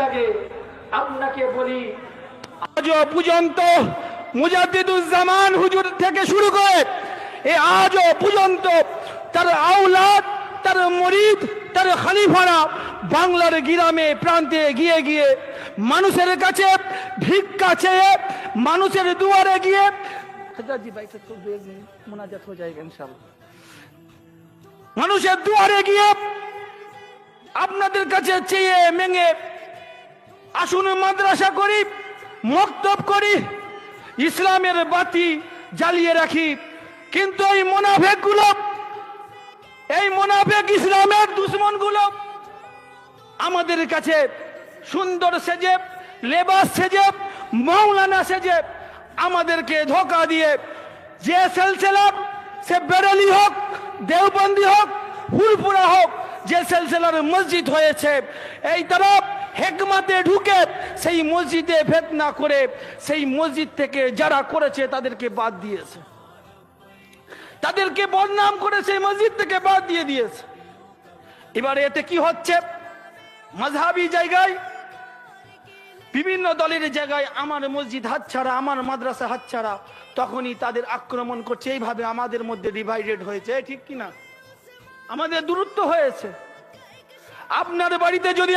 লাগে। আপনাকে বলি আজও পর্যন্ত মুজাদ্দিদুজ্জামান হুজুর থেকে শুরু করে, এ আজও পর্যন্ত তার আওলাদ, তার মরিদ, তার খালিফারা বাংলার গ্রামে, প্রান্তে গিয়ে গিয়ে মানুষের কাছে ভিক্ষা চেয়ে মানুষের দুয়ারে গিয়ে মোনাজাত হয়ে যায় মানুষের দুয়ারে গিয়ে আপনাদের কাছে চেয়ে, মেঙে আসুন মাদ্রাসা করি, মক্তব করি, ইসলামের বাতি জ্বালিয়ে রাখি। কিন্তু এই মোনাফেকগুলো এই মোনাফেক ইসলামের দুশ্মনগুলো আমাদের কাছে সুন্দর সেজে, লেবাস সেজে মৌলানা সেজে আমাদেরকে ধোকা দিয়ে যে সেলসেলার সে বেরেলি হোক, দেওবন্দি হোক, ফুলপুরা হোক, যে সেলসেলার মসজিদ হয়েছে, এই তরফ হেকমাতে ঢুকে সেই মসজিদে ফেতনা করে, সেই মসজিদ থেকে যারা করেছে তাদেরকে বাদ দিয়েছে। তাদেরকে বদনাম করে সেই মসজিদ থেকে বাদ দিয়ে দিয়েছে। এবারে এতে কি হচ্ছে? মাঝহাবি জায়গায়, বিভিন্ন দলের জায়গায় আমার মসজিদ হাতছাড়া, আমার মাদ্রাসা হাতছাড়া, তখনই তাদের আক্রমণ করছে। এইভাবে আমাদের মধ্যে ডিভাইডেড হয়েছে, ঠিক কি না আমাদের দূরত্ব হয়েছে। আপনার বাড়িতে যদি